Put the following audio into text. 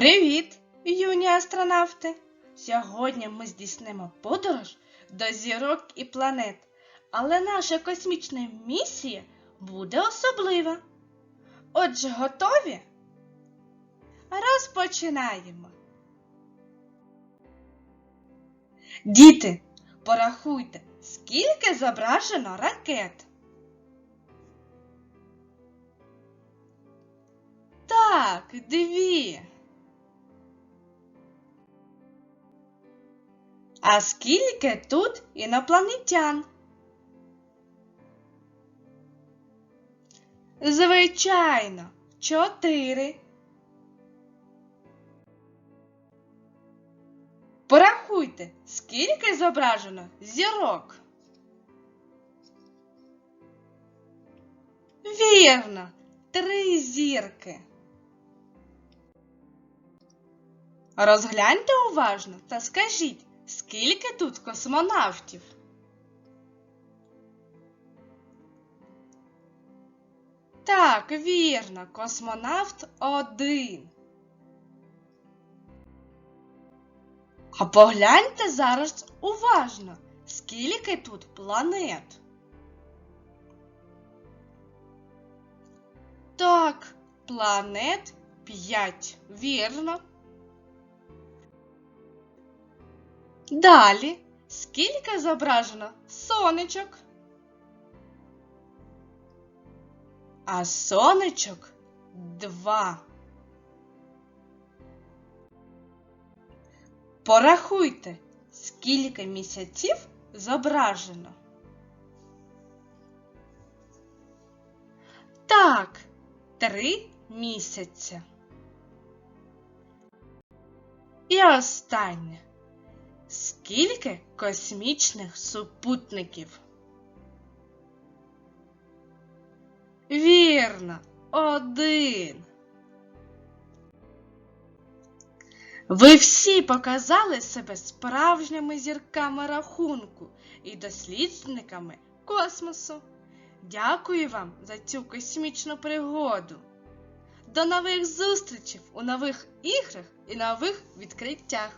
Привіт, юні астронавти! Сьогодні ми здійснимо подорож до зірок і планет, але наша космічна місія буде особлива. Отже, готові? Розпочинаємо. Діти, порахуйте, скільки зображено ракет. Так, дві. А скільки тут інопланетян? Звичайно, чотири. Порахуйте, скільки зображено зірок. Вірно, три зірки. Розгляньте уважно та скажіть, скільки тут космонавтів? Так, вірно, космонавт один. А погляньте зараз уважно, скільки тут планет. Так, планет 5, вірно. Далі, скільки зображено сонечок? А сонечок два. Порахуйте, скільки місяців зображено. Так, три місяця. І останнє. Скільки космічних супутників? Вірно, один. Ви всі показали себе справжніми зірками рахунку і дослідниками космосу. Дякую вам за цю космічну пригоду. До нових зустрічей у нових іграх і нових відкриттях.